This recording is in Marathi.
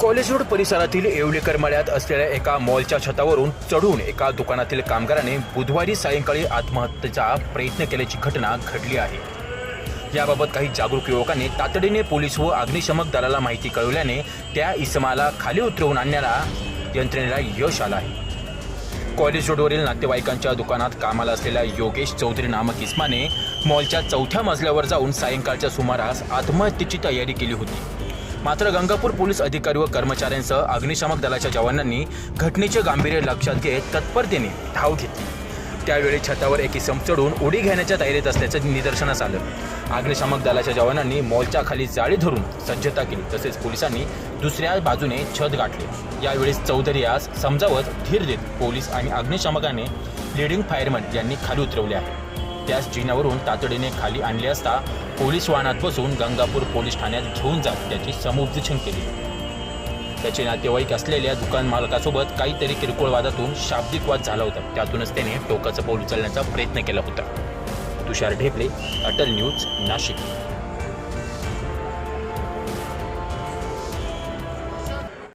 कॉलेज रोड परिसरातील येवलेकर मळ्यात असलेल्या एका मॉलच्या छतावरून चढून एका दुकानातील कामगाराने बुधवारी सायंकाळी आत्महत्येचा प्रयत्न केल्याची घटना घडली आहे. याबाबत काही जागरूक युवकांनी तातडीने पोलीस व अग्निशमक दलाला माहिती कळवल्याने त्या इसमाला खाली उतरवून आणण्याला यंत्रणेला यश आलं आहे. कॉलेज रोडवरील नातेवाईकांच्या दुकानात कामाला असलेल्या योगेश चौधरी नामक इस्माने मॉलच्या चौथ्या मजल्यावर जाऊन सायंकाळच्या सुमारास आत्महत्येची तयारी केली होती. मात्र गंगापूर पोलीस अधिकारी व कर्मचाऱ्यांसह अग्निशामक दलाच्या जवानांनी घटनेचे गांभीर्य लक्षात घेत तत्परतेने धाव घेतली. त्यावेळी छतावर एक इसम चढून उडी घेण्याच्या तयारीत असल्याचं निदर्शनास आलं. अग्निशामक दलाच्या जवानांनी मॉलच्या खाली जाळी धरून सज्जता केली तसेच पोलिसांनी दुसऱ्या बाजूने छत गाठले. यावेळी चौधरी यास समजावत धीर देत पोलीस आणि अग्निशामकाने लिडिंग फायरमन यांनी खाली उतरवले आहे. त्यास जिन्यावरून तातडीने खाली आणले असता पोलीस वाहनात बसून गंगापूर पोलीस ठाण्यात घेऊन जात त्याची समुपदेशन केली. त्याचे नातेवाईक असलेल्या दुकान मालकासोबत काहीतरी किरकोळ वादातून शाब्दिक वाद झाला होता. त्यातूनच त्याने टोकाचं पाऊल उचलण्याचा प्रयत्न केला होता. तुषार ढेपले अटल न्यूज नाशिक.